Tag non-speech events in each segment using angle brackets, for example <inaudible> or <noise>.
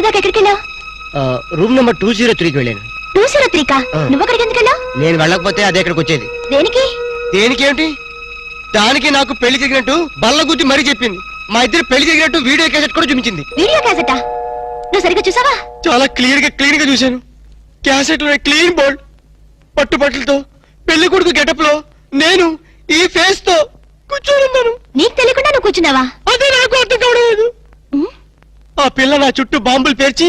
ఇప్పటిదాకా ఎక్కడికి వెళ్ళావు రూమ్ నెంబర్ టూ జీరో త్రీకి వెళ్ళాను. టూ జీరో త్రీకా? ఆ. నువ్వు అక్కడికి ఎందుకు వెళ్ళావు? నేను వెళ్ళకపోతే అదే ఇక్కడికి వచ్చేది? దేనికి? దానికి నాకు పెళ్ళి జరిగినట్టు బల్ల గుద్ది మరీ చెప్పింది. మా ఇద్దరు పెళ్ళి జరిగినట్టు వీడియో కేసెట్ కూడా చూపించింది. వీడియో క్యాసెటా? నువ్వు సరిగ్గా చూసావా? చాలా క్లియర్గా క్లీన్గా చూశాను. క్యాసెట్లో క్లీన్ బోల్డ్ పట్టుబట్టలతో పెళ్ళి కొడుకు గెటప్లో నేను ఈ ఫేస్తో కూర్చొని ఉన్నాను. నీకు తెలియకుండా నువ్వు కూర్చున్నావా? అదే నాకు అర్థం కావడం లేదు. ఆ పిల్ల నా చుట్టూ బాంబులు పేర్చి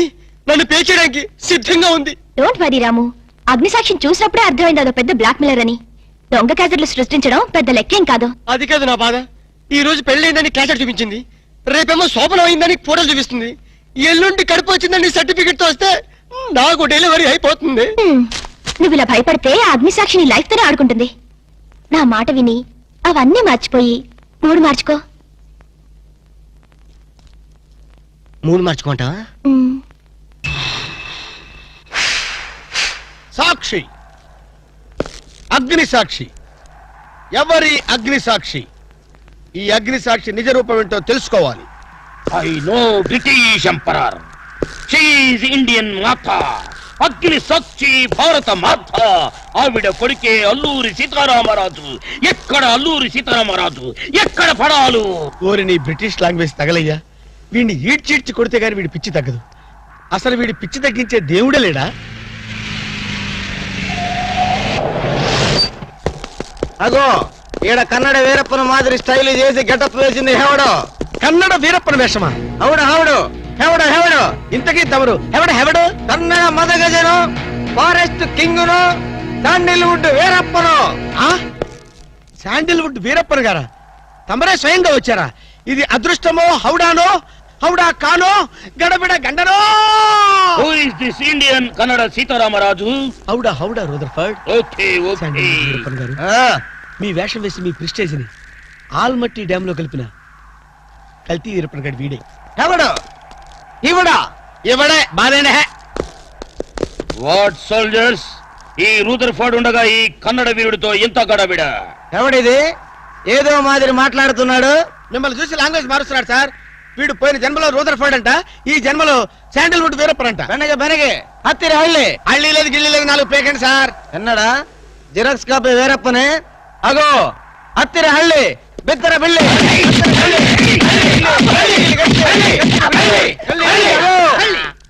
నన్ను పేర్చడానికి సిద్ధంగా ఉంది. డోంట్ వరీ రాము. అగ్నిసాక్షిని చూసినప్పుడే అర్థమైంది అదో పెద్ద బ్లాక్ మెయిలర్ అని. దొంగ క్యాసెట్లు సృష్టించడం పెద్ద లెక్కేం కాదు. అది కాదు నా బాధ. ఈ రోజు పెళ్ళైందని క్యాసెట్ చూపించింది. రేపేమో శోభనం అయిందని ఫోటోలు చూపిస్తుంది. ఎల్లుండి కడుపు వచ్చిందని సర్టిఫికెట్తో వస్తే నాకు డెలివరీ అయిపోతుంది. నువ్వు ఇలా భయపడితే ఆ అగ్నిసాక్షిని లైఫ్ తోనే ఆడుకుంటుంది. నా మాట విని అవన్నీ మర్చిపోయి మూడు మార్చుకో. మూడు మార్చుకుంటావా? సాక్షి. అగ్ని సాక్షి. ఎవరి అగ్ని సాక్షి? ఈ అగ్ని సాక్షి నిజ రూపం ఏంటో తెలుసుకోవాలి. I know British emperor. She Indian మాత. అగ్ని సాక్షి భారత మాత. ఆవిడ కొడుకే అల్లూరి సీతారామరాజు. ఎక్కడ అల్లూరి సీతారామరాజు? ఎక్కడ పడాలు? ఓరి నీ బ్రిటిష్ లాంగ్వేజ్ తగలయ్యా. వీడిని ఈడ్చీడ్చి కొడితే గాని వీడి పిచ్చి తగ్గదు. అసలు వీడి పిచ్చి తగ్గించే దేవుడే లేడా? అగో ఈడ కన్నడ వీరప్పన మాదిరి స్టైల్ చేసి గెటప్ వేసింది హెవడో. కన్నడ వీరప్పన వేషమా? అవుడు హౌడు హెవడు హెవడు. ఇంతకీ తమరు ఎవడ హెవడు? కన్నడ మదగజను ఫారెస్ట్ కింగును శాండిల్వుడ్ వీరప్పను. ఆ? శాండిల్వుడ్ వీరప్పన గారా? తమరే స్వయంగా వచ్చారా? ఇది అదృష్టమో హౌడానో? హౌడా కానో గడబిడ గండనో who is this Indian Kannada Sitaramaraju Howrah హౌడా రూదర్ఫర్డ్ ఓకే ఓకే. గారు. మీ వేషం వేసి మీ ప్రిస్టేజ్ని ఆల్మట్టి డ్యామ్లో కలిపిన కల్తీ వీరప్పన్ గారి వీడే. హెవడు ఇవిడా ఇవడే బాధేనే. వాట్ సోల్జర్స్ ఈ రూదర్ఫర్డ్ ఉండగా ఈ కన్నడ వీరుడితో ఎంత గడబిడ. ఎవడిది? ఏదో మాదిరి మాట్లాడుతున్నాడు. మిమ్మల్ని చూసి లాంగ్వేజ్ మారుస్తున్నాడు సార్. వీడు పోయిన జన్మలో రూదర్ఫర్డ్ అంట ఈ జన్మలో శాండిల్వుడ్ వీరప్పన్ అంట బెనగ బెనగే. హత్తిరి హళ్ళి. హళ్ళీ లేదు గిల్లి లేదు నాలుగు పేకండి సార్. ఎన్నడా? జిరాక్స్ కాపీ వీరప్పనే. అగో హత్తిరి హళ్ళి. బిత్తర బిల్లి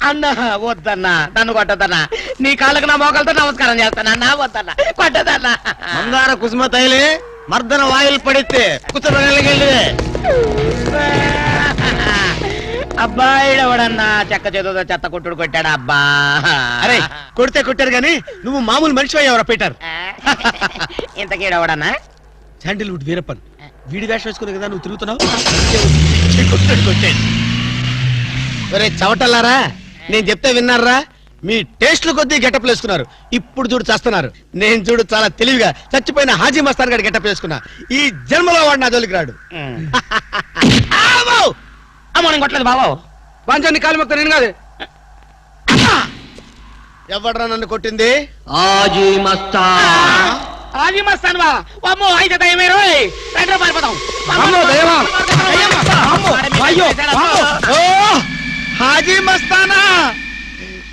అన్న వద్దన్నా నన్ను కొట్టదన్నా నీ కాళ్ళకు నా మోకాలతో నమస్కారం చేస్తానన్నా వద్దన్నా. కొట్టదన్నా మందార కుసుమ తైలి మర్దన వాయిల్ పడితే కుసరగలిగి అబ్బాయి ఎవడన్నా చెక్క చేతుతో చెత్త కొట్టుడు కొట్టాడు అబ్బా? అరే కొడితే కొట్టారు గాని నువ్వు మామూలు మనిషి అయ్యావరా పీటర్? ఇంతకీడవడన్నా శాండిల్వుడ్ వీరప్పన్. వీడి వేషం వేసుకుని కదా నువ్వు తిరుగుతున్నావు? కొట్టాడు కొట్టాడు. ఒరే చవటల్లారా? నేను చెప్తే విన్నారా? మీ టేస్ట్లు కొద్దీ గెటప్ వేసుకున్నారు. ఇప్పుడు చూడు చేస్తున్నారు. నేను చూడు చాలా తెలివిగా చచ్చిపోయిన హాజీ మస్తాన్ గారి గెటప్ వేసుకున్నా. ఈ జన్మలో వాడు నా జోలికి రాడు! <laughs> నేను కొట్టలేదు బాబు పంచాన్ని కాలు మొక్క నేను కాదు ఎవడ్రా నన్ను కొట్టింది ఆజీ మస్తా ఆది మస్తాను బా అమ్మో అయితే దయమే రోయ్ రెండు పారిపోతాం అమ్మో, దయమా? అయ్యో ఓ హాజీ మస్తానా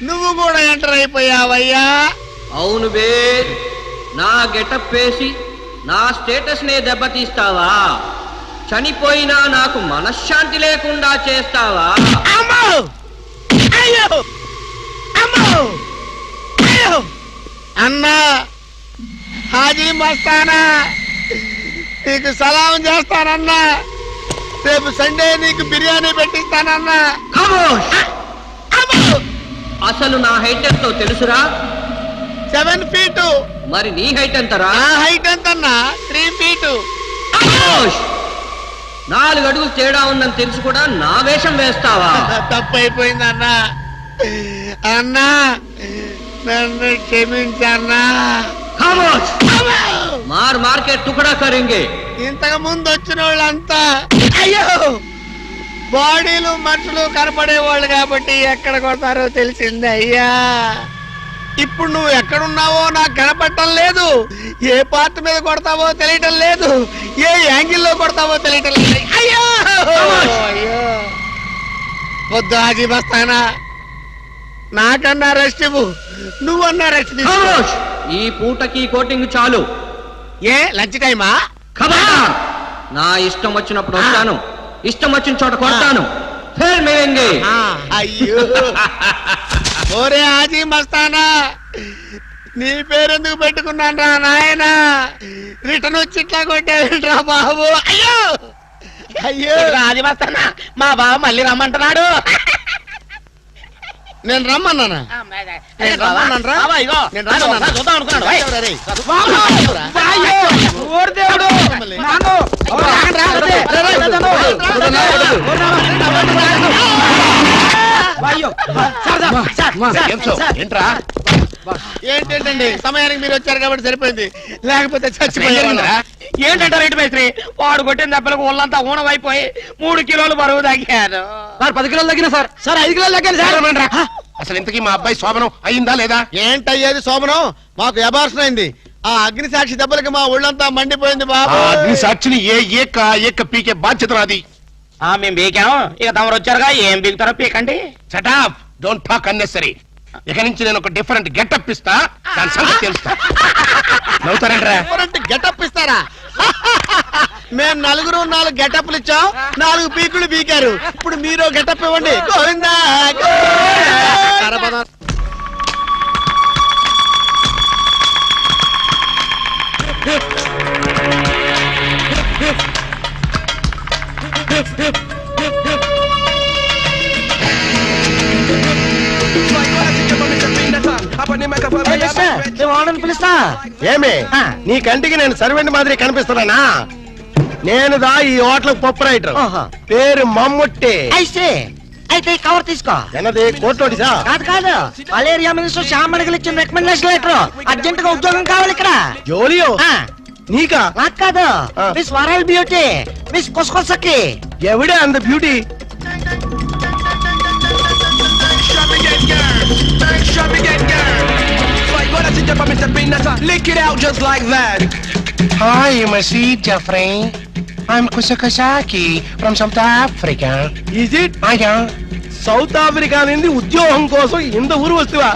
నువ్వు కూడా ఎంటర్ అయిపోయావయ్యా అవును బే నా గెటప్ వేసి నా స్టేటస్ నే దెబ్బతీస్తావా చనిపోయినా నాకు మనశ్శాంతి లేకుండా చేస్తావా? అన్నా! హాజీ మస్తానా! నీకు సలాం చేస్తానన్నా! రేపు సండే నీకు బిర్యానీ పెట్టిస్తానన్నా! అసలు నా హైట్ ఎంతో తెలుసురా? Seven feet! మరి నీ హైట్ ఎంతరా? హైట్ ఎంతన్నా? Three feet! నాలుగు అడుగులు తేడా ఉందని తెలుసు కూడా నా వేషం వేస్తావా? <laughs> తప్పైపోయింది అన్నా అన్నా నన్ను క్షమించన్నా. ఖమోష్! మార్ మార్కెట్ టుకడా కరింగే. ఇంతకు ముందు వచ్చిన వాళ్ళంతా అయ్యో! బాడీలు మనుషులు కనపడే వాళ్ళు కాబట్టి ఎక్కడ కొడతారో తెలిసింది అయ్యా. ఇప్పుడు నువ్వు ఎక్కడున్నావో నాకు కనపడటం లేదు. ఏ పార్ట్ మీద కొడతావో తెలియటం లేదు. ఏ యాంగిల్లో కొడతావో తెలియటం లేదు. అయ్యో! అయ్యో! వద్దు ఆగి వస్తానా నాకన్నా రెస్ట్ ఇవ్వు. నువ్వన్నా రెస్ట్! ఈ పూటకి కోటింగ్ చాలు. ఏ లంచ్ టైమా! నా ఇష్టం వచ్చినప్పుడు వస్తాను. ఇష్టం వచ్చిన చోట కొడతాను. ఫిర్ అయ్యో! <laughs> ఓరే ఆజీ మస్తానా నీ పేరెందుకు పెట్టుకున్నాను రా నాయన రిటర్న్ వచ్చి ఇట్లా కొట్టేరా బాబు అయ్యో అయ్యో రాజీ వస్తానా మా బావ మళ్ళీ రమ్మంటున్నాడు నేను రమ్మన్నానా నేను రమ్మన్నాను రా. బావా, ఇగో. నేను రాజు, రమ్మన్నాను. ఒకసారి చూద్దాం అనుకున్నాడు. ఏంట్రా? ఏంటండి సమయానికి మీరు వచ్చారు కాబట్టి సరిపోయింది. లేకపోతే చచ్చిపోయారు ఏంటంటే రేటు మేస్త్రి వాడు కొట్టిన దెబ్బలకు ఒళ్ళంతా ఊనమైపోయి మూడు కిలోలు బరువు తగ్గాను సార్ పది కిలోలు తగ్గిన సార్. సార్ ఐదు కిలోలు తగ్గాను సార్. అసలు ఇంతకీ మా అబ్బాయి శోభనం అయిందా లేదా? ఏంటయ్యేది శోభనం? మాకు అబార్షన్ అయింది. ఆ అగ్ని సాక్షి దెబ్బలకి మా ఒళ్ళంతా మండిపోయింది బాబు అగ్ని సాక్షిని ఏ ఏక ఏక పీకే బాధ్యత నాది. ఆ మేము బీకాం. ఇక తమరు వచ్చారుగా ఏం బీగుతారో పీకండి. Shut up don't talk unnecessary ఇక నుంచి నేను ఒక డిఫరెంట్ గెటప్ ఇస్తా. దాని సంగతి తెలుస్తా. నవ్వుతారంట్రా? గెటప్ ఇస్తారా? మేము నలుగురు నాలుగు గెటప్లు ఇచ్చాం. నాలుగు పీకులు పీకారు ఇప్పుడు మీరు గెటప్ ఇవ్వండి. గోవిందా గోవిందా. పిలుస్తా. ఏమి? ఆ. నీ కంటికి నేను సర్వెంట్ మాదిరి కనిపిస్తున్నానా? నేను దా ఈ హోటల్ పప్పు రైటర్. పేరు మమ్ముట్టి. అయితే అయితే ఈ కవర్ తీసుకో. ఎన్నది? కాదు కాదు. మలేరియా మినిస్టర్ శ్యామణికి ఇచ్చిన రికమెండేషన్ లెటర్ అర్జెంట్గా ఉద్యోగం కావాలి ఇక్కడ. జోలియో? ఆ, నీకా? నాకు కాదు. మిస్ వరల్డ్ బ్యూటీ మిస్ కొసకొసకి ఎవడే అంత బ్యూటీ? హాయ్ మసీ Jeffrey I'm కుసకసాకి from South Africa is it ఆయా సౌత్ ఆఫ్రికా నుండి ఉద్యోగం కోసం ఇంత ఊరు వస్తువా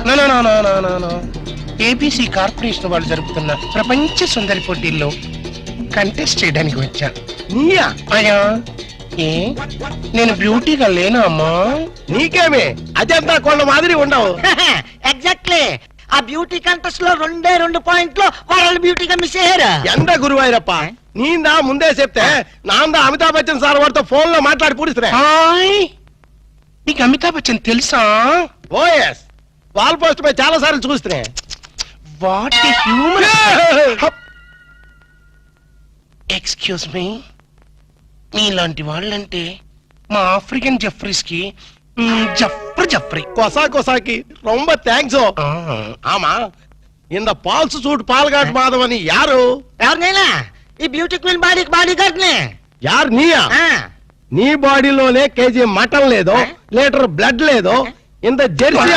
ఏబీసీ కార్పొరేషన్ వాళ్ళు జరుపుతున్న ప్రపంచ సుందరి పోటీల్లో కంటెస్ట్ చేయడానికి వచ్చా. నీయా? అయ్యా ఏ? నేను బ్యూటీగా లేనా అమ్మా? నీకేమే? అజంతా కొండ మాదిరి ఉండవు. <laughs> ఎగ్జాక్ట్లీ ఆ బ్యూటీ కంటెస్ట్లో రెండే రెండు పాయింట్లు వరల్డ్ బ్యూటీగా మిస్ అయ్యారు. ఎండ గురువాయిరప్ప? నీందా ముందే చెప్తే నాందా అమితాబ్ బచ్చన్ సార్ వాడితో ఫోన్లో మాట్లాడి పూడిస్తున్నా హాయ్! నీకు అమితాబ్ బచ్చన్ తెలుసా? ఓఎస్! వాల్ పోస్ట్ పై చాలా సార్లు చూస్తున్నా వాట్ హ్యూమన్ ఎక్స్క్యూజ్ మీ మీలాంటి వాళ్ళంటే మా ఆఫ్రికన్ జఫ్రీస్కి జఫ్ర జఫ్రీ కొసా కొసాకి. రొంబ థ్యాంక్స్ ఆమా ఇంద పాల్స్ సూట్ పాల్గాట్ మాధవ్ అని యారు? ఎవరినైనా ఈ బ్యూటీ క్వీన్ బాడీ బాడీ గార్డ్ని యారు నీయా? ఆ, నీ బాడీలోనే కేజీ మటన్ లేదు లీటర్ బ్లడ్ లేదు ఇంత జెర్సీ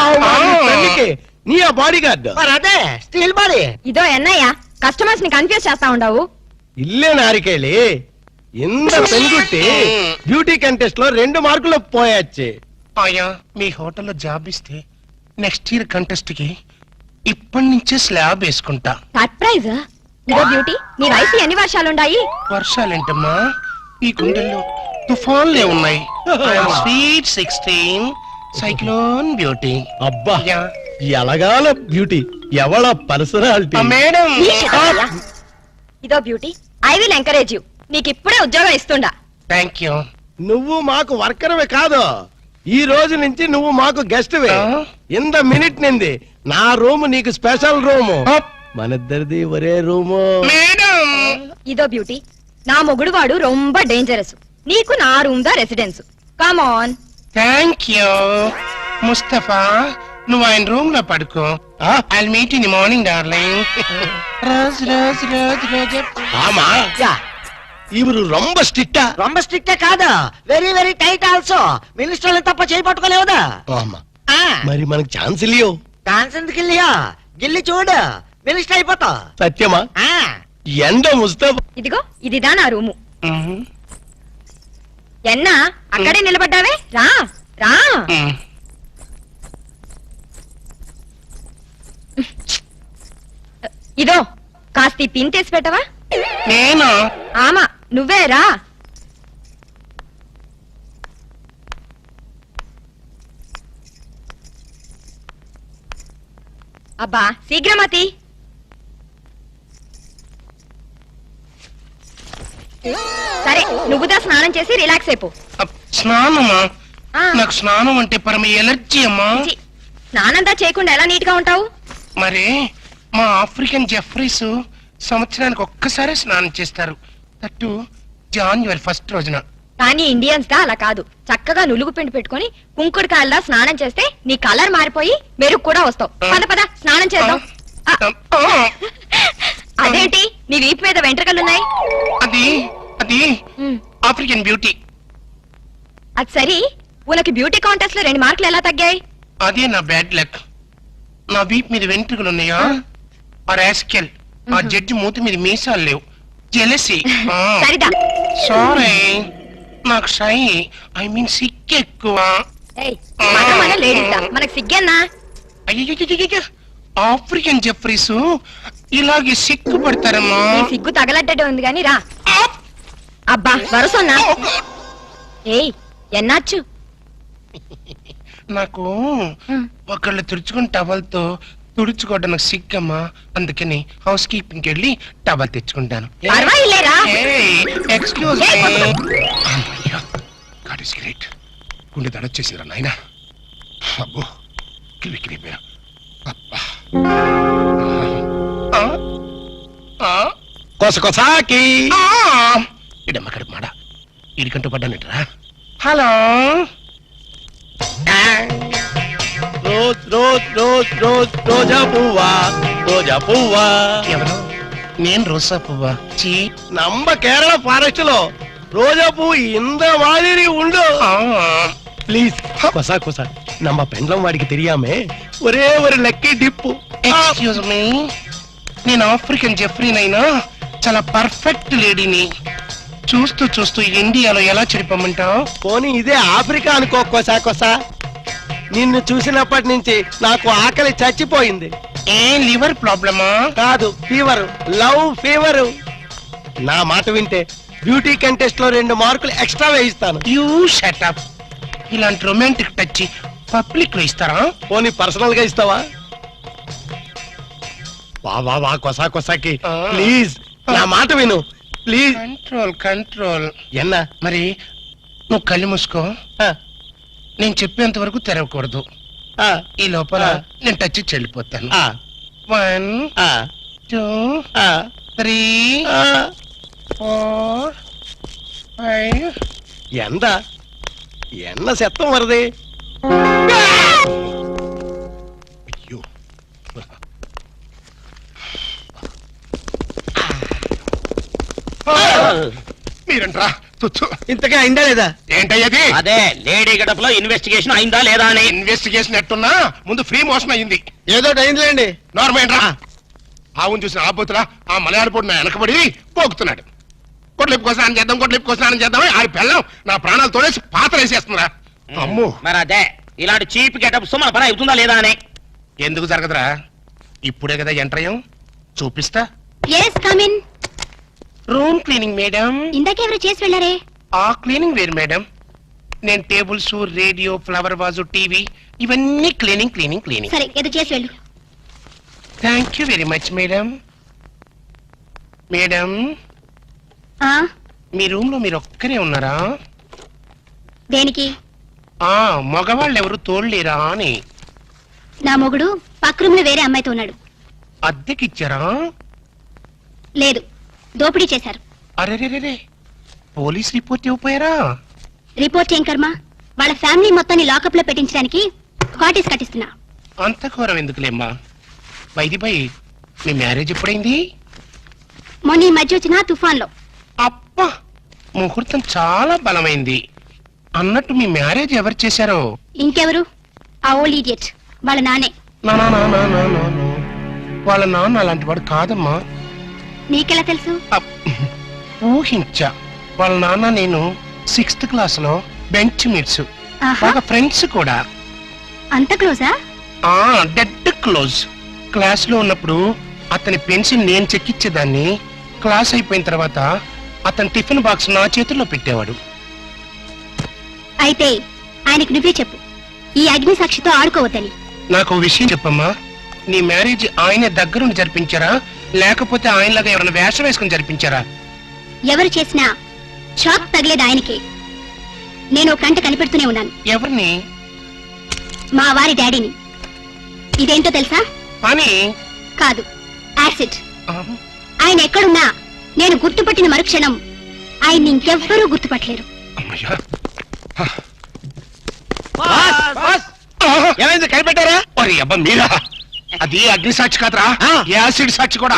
పెళ్ళికి నీ ఆ బాడీ గార్డ్? అదే స్టీల్ బాడీ. ఇదో ఎన్నయ్య కస్టమర్స్ని కన్ఫ్యూజ్ చేస్తా ఉండవు. ఇల్లే నారికేళి ఇంత పెనుగుట్టి బ్యూటీ కంటెస్ట్లో రెండు మార్కులు పోయొచ్చి. అయ్యా మీ హోటల్లో జాబ్ ఇస్తే నెక్స్ట్ ఇయర్ కంటెస్ట్కి ఇప్పటి నుంచే స్లాబ్ వేసుకుంటా. సర్ప్రైజ్ ఇదో బ్యూటీ నీ వయసు ఎన్ని వర్షాలుండాయి వర్షాలేంటమ్మా? ఈ గుండెల్లో తుఫాన్లే ఉన్నాయి. స్వీట్ సిక్స్టీన్ సైక్లోన్ బ్యూటీ అబ్బా యా. ఎలగాల బ్యూటీ ఎవళ పర్సనాలిటీ? మేడం. ఈ శిఖరయ్య. ఇదో beauty I will encourage you నీకు ఇప్పుడే ఉద్యోగం ఇస్తుండా. థ్యాంక్ యూ నువ్వు మాకు వర్కర్వే కాదు. ఈ రోజు నుంచి నువ్వు మాకు గెస్ట్ వే? ఇంత మినిట్ నింది. నా రూమ్ నీకు స్పెషల్ రూము. మనిద్దరిది ఒరే రూము. మేడం! ఇదో బ్యూటీ నా మొగుడు వాడు రొంబ డేంజరస్ నీకు నా room the residence come on thank you Mustafa నువ్వు ఆయన రూమ్లో పడుకో? I meet in morning darling Rose Rose Rose Rose. ఇవరు ರೊಂಬ ಸ್ಟ್ರಿಕ್ಟಾ ರೊಂಬ ಸ್ಟ್ರಿಕ್ಟ್ కాదా? Very very tight also. మినిస్టర్లు తప్ప చేయి పట్టుకోలేవుదా అమ్మ. ఆ, మరి మనకు ఛాన్స్ ఇలియో ఛాన్స్ ఎందుకు ఇల్లియా? గిల్లి చూడు. మినిస్టర్ అయిపోతా. సత్యమా? ఎండ ముస్తాబ్ ఇదిగో ఇదిదా నా రూము. ఎన్నా అక్కడే నిలబడ్డావే? రా రా. ఇదో కాస్త ఈ పెట్టవా? నేను? ఆమా. నువ్వే రా అబ్బా శీఘ్రమతి. సరే నువ్వుదా స్నానం చేసి రిలాక్స్ అయిపో. స్నానమా? ఆ. నాకు స్నానం అంటే పరమ ఎలర్జీ అమ్మా. ఛీ, స్నానంతా చేయకుండా ఎలా నీట్గా ఉంటావు? మరి మా ఆఫ్రికన్ జెఫ్రీస్ సంవత్సరానికి ఒక్కసారి స్నానం చేస్తారు. తట్టు జాన్యువరి ఫస్ట్ రోజున. కానీ ఇండియన్స్ దా అలా కాదు. చక్కగా నులుగు పిండి పెట్టుకొని కుంకుడు కాయలదా స్నానం చేస్తే నీ కలర్ మారిపోయి మెరుగు కూడా వస్తావు. పద పద స్నానం చేద్దాం. అదేంటి? నీ వీపు మీద వెంట్రుకలున్నాయి అది అది ఆఫ్రికన్ బ్యూటీ. అది సరి. ఉనకి బ్యూటీ కాంటెస్ట్లో రెండు మార్కులు ఎలా తగ్గాయి? అదే నా బ్యాడ్ లక్. నా వీప్ మీద వెంట్రుకలు ఉన్నాయా? ఆ. రాస్కెల్. ఆ జడ్జి మూతి మీద మీసాలు లేవు. జెలసి <laughs> సరిదా సారీ నాకు షై ఐ మీన్ సిక్ ఎక్కువ మనకు సిగ్గేనా అయ్యయ్యయ్యయ్యయ్య. ఆఫ్రికన్ జెఫ్రీస్ ఇలాగే సిక్కు పడతారమ్మా సిగ్గు తగలడ్డటే ఉంది గాని రా! అబ్బా వరసన్నా! ఏయ్ ఎన్నాచ్చు నాకు ఒకళ్ళు తుడుచుకుని టవల్తో తుడుచుకోవడం నాకు సిగ్గమ్మా. అందుకని హౌస్ కీపింగ్కి వెళ్ళి టవల్ తెచ్చుకుంటాను. పర్వాలేరా ఎక్స్క్యూజ్ గాడ్ ఇస్ గ్రేట్ గుండె దడొచ్చేసిందిరా నాయన. అబ్బో కిలి కిలిపోయా అబ్బా. ఆ, ఆ, కొస కొసాకి. ఆ. ఇడమ్మ కడుపు మాడ. ఇడికంటూ పడ్డానంటరా. Hello. Rose Rose Rose Rose రోజా పువ్వా రోజా పువ్వా. నేను రోజా పువ్వా. చీ. నంబ కేరళ ఫారెస్ట్లో రోజా పువ్వు ఇంత మాదిరి ఉండు. ప్లీజ్ కొసా కొసా. నమ్మ పెండ్లం వాడికి తెలియామే. ఒరే ఒరే లక్కీ డిప్పు. ఎక్స్క్యూజ్ మీ నేను ఆఫ్రికన్ జెఫ్రీనైనా? చాలా పర్ఫెక్ట్ లేడీని. చూస్తూ చూస్తూ ఇండియాలో ఎలా చెడిపోమంటావు? పోనీ ఇదే ఆఫ్రికా అనుకో కొసా కొసా. నిన్ను చూసినప్పటి నుంచి నాకు ఆకలి చచ్చిపోయింది. ఏ లివర్ ప్రాబ్లమా? కాదు ఫీవర్. Love fever. నా మాట వింటే బ్యూటీ కంటెస్ట్లో రెండు మార్కులు ఎక్స్ట్రా వేయిస్తాను. యూ షటప్ ఇలాంటి రొమాంటిక్ టచ్ పబ్లిక్లో ఇస్తారా? పోనీ పర్సనల్గా ఇస్తావా? వా వా వా కొసా కొసాకి. ప్లీజ్ నా మాట విను. ప్లీజ్. Control control. ఎన్నా? మరి నువ్వు కళ్ళు మూసుకో. నేను చెప్పేంత వరకు తెరవకూడదు. ఆ, ఈ లోపల. నేను టచ్ చెల్లిపోతాను. ఆ, one two three. Four five. ఎంత? ఎన్న శతం వరది? అయ్యో. మీరంట్రా. ఇంతగా అయిందా లేదా? ఏంటయ్యది అదే? లేడీ గడపలో ఇన్వెస్టిగేషన్ అయిందా లేదా అని. ఇన్వెస్టిగేషన్ ఎట్టున్నా? ముందు ఫ్రీ మోషన్ అయ్యింది. ఏదో అయిందిలేండి. నార్మల్ ఆవును చూసిన ఆబోతులా ఆ మలయాళపూడి నా వెనకబడి పోగుతున్నాడు. కొట్లిప్పు కోసం చేద్దాం కొట్లిప్పు కోసం చేద్దాం ఆ పిల్లం నా ప్రాణాలు తోడేసి పాత్ర వేసేస్తుందా అమ్ము. మరి అదే ఇలాంటి చీప్ గెటప్స్ మన పని అవుతుందా లేదా అని. ఎందుకు జరగదురా? ఇప్పుడే కదా ఎంటర్ అయ్యాం. చూపిస్తా. Yes come in room cleaning madam ఇందాకెవరు చేసి వెళ్ళారే? ఆ క్లీనింగ్ వేరు మేడం నేను tables radio flower vase TV ఇవన్నీ క్లీనింగ్ క్లీనింగ్ క్లీనింగ్ సరే ఏదో చేసి వెళ్ళు. Thank you very much madam madam ఆ? మీ రూమ్లో మీరు ఒక్కరే ఉన్నారా? దేనికి? ఆ మగవాళ్ళు ఎవరు తోడలేరా అని. నా మొగుడు పక్క రూమ్లో వేరే అమ్మాయితో ఉన్నాడు. అద్దెకిచ్చారా? లేదు. దోపిడీ చేశారు. అరెరెరెరే పోలీస్ రిపోర్ట్ ఇవ్వపోయారా రిపోర్ట్ ఏం కర్మ? వాళ్ళ ఫ్యామిలీ మొత్తాన్ని లాకప్లో పెట్టించడానికి కాటేజ్ కట్టిస్తున్నా. అంత ఘోరం ఎందుకులేమ్మా? వైది బై మీ మ్యారేజ్ ఎప్పుడైంది? మొన్న ఈ మధ్య వచ్చిన తుఫాన్లో అప్ప ముహూర్తం చాలా బలమైంది. అన్నట్టు మీ మ్యారేజ్ ఎవరు చేశారో? ఇంకెవరు? ఆ ఓల్డ్ ఈడియట్ వాళ్ళ నానే. వాళ్ళ నాన్న అలాంటి వాడు కాదమ్మా. నీకెలా తెలుసు. ఊహించా. వాళ్ళ నాన్న నేను సిక్స్త్ క్లాస్లో బెంచ్ మీట్స్ బాగా ఫ్రెండ్స్ కూడా. అంత క్లోజా ఆ? డెడ్ క్లోజ్ క్లాస్లో ఉన్నప్పుడు అతని పెన్సిల్ నేను చెక్కిచ్చేదాన్ని క్లాస్ అయిపోయిన తర్వాత అతని టిఫిన్ బాక్స్ నా చేతుల్లో పెట్టేవాడు. అయితే ఆయనకు నువ్వే చెప్పు. ఈ అగ్ని సాక్షితో ఆడుకోవద్దని. నాకు విషయం చెప్పమ్మా. నీ మ్యారేజ్ ఆయన దగ్గరుండి జరిపించారా? లేకపోతే ఆయనలాగా ఎవరైనా వేషం వేసుకుని జరిపించారా? ఎవరు చేసినా షాక్ తగిలేది ఆయనకే. నేను ఒక కంట కనిపెడుతూనే ఉన్నాను. ఎవరిని? మా వారి డాడీని. ఇదేంటో తెలుసా? పని కాదు యాసిడ్. ఆయన ఎక్కడున్నా నేను గుర్తుపట్టిన మరుక్షణం ఆయన్ని ఇంకెవ్వరూ గుర్తుపట్టలేరు. అమ్మయ్యా. బాస్, బాస్, ఆ, ఏమైంది కనిపెట్టారా? ఒరే అబ్బా మీరా? అది అగ్ని సాక్షి కాదురా. యాసిడ్ సాక్షి కూడా.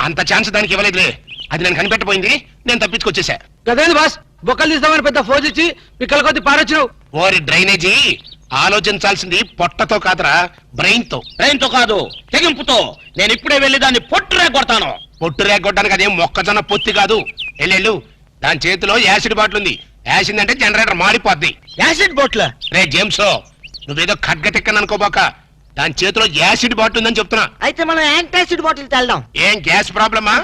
అంత ఛాన్స్ దానికి ఇవ్వలేదులే. అది నేను కనిపెట్టబోయింది. నేను తప్పించుకొచ్చేసా. గదేంది బాస్? బొక్కలు తీస్తామని పెద్ద ఫోజ్ ఇచ్చి పిక్కల కొద్ది పారొచ్చినావు. ఓరి డ్రైనేజీ ఆలోచించాల్సింది పొట్టతో కాదురా బ్రెయిన్తో ట్రైన్తో కాదు తెగింపుతో. నేను ఇప్పుడే వెళ్ళి దాన్ని పొట్టురే కొడతాను పొట్టు రేగొట్టడానికి అదేం మొక్కజొన్న పొత్తి కాదు. ఎల్లెళ్ళు దాని చేతిలో యాసిడ్ బాటిల్ ఉంది. యాసిడ్ అంటే జనరేటర్ మారిపోద్ది. యాసిడ్ బోట్ల? రే జేమ్స్ నువ్వేదో ఖడ్గ తిక్కను అనుకోబాక దాని చేతిలో యాసిడ్ బాటిల్ ఉందని చెప్తున్నా. అయితే మనం యాంటాసిడ్ బాటిల్ తెల్దాం. ఏం గ్యాస్ ప్రాబ్లమా?